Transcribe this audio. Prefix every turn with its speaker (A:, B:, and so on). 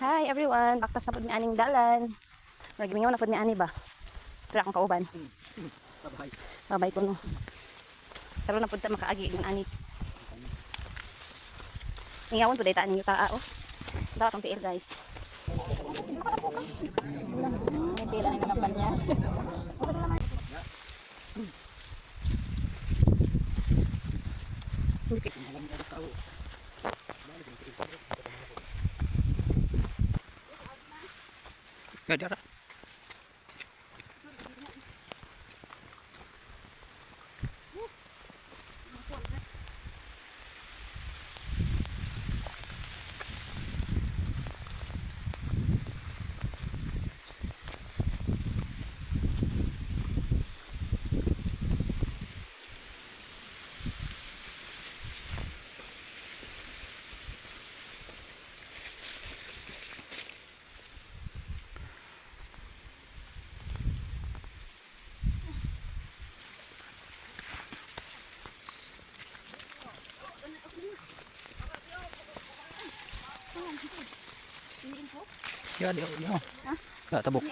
A: Hi everyone, baktas na po mi aning dalan. Magimingaw na po mi ani ba? Tara akong kauban. Babay ko no. Pero na punta makaagi yung ani. Ingawon po dayta ninyo taa oh. Dapat ang tiil guys. May tiil ang Enggak. Gak
B: ada, ya. Gak tabok.